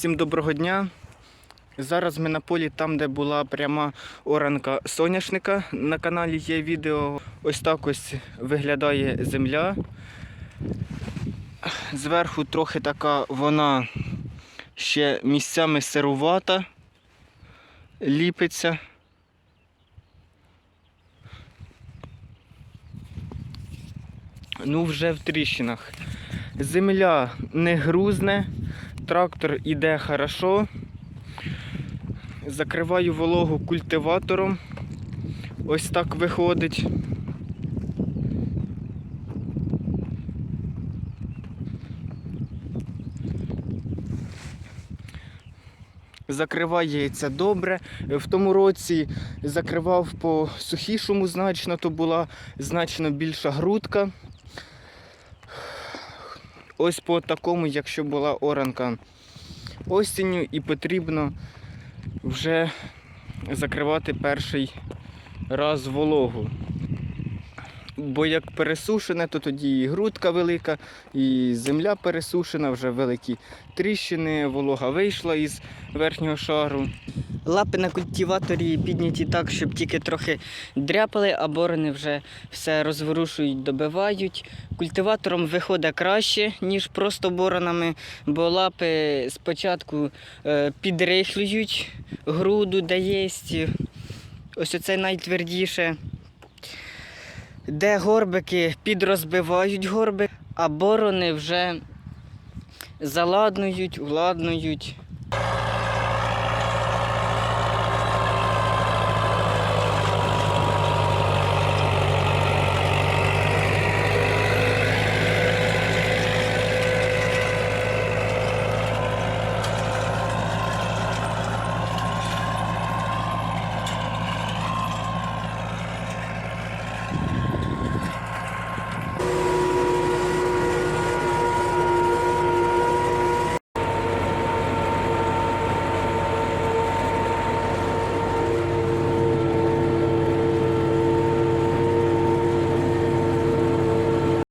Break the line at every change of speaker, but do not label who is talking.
Всім доброго дня. Зараз ми на полі там, де була пряма оранка соняшника. На каналі є відео. Ось так ось виглядає земля. Зверху трохи така вона ще місцями сирувата, ліпиться. Ну, вже в тріщинах. Земля не грузне, трактор іде хорошо. Закриваю вологу культиватором. Ось так виходить. Закривається добре. В тому році закривав по сухішому значно, то була значно більша грудка. Ось по такому, якщо була оранка осінню, і потрібно вже закривати перший раз вологу. Бо як пересушене, то тоді і грудка велика, і земля пересушена, вже великі тріщини, волога вийшла із верхнього шару. Лапи на культиваторі підняті так, щоб тільки трохи дряпали, а борони вже все розворушують, добивають. Культиватором виходить краще, ніж просто боронами, бо лапи спочатку е, підрихлюють груду, де є. Ось оце найтвердіше. Де горбики підрозбивають горбик, а борони вже заладнують, уладнують.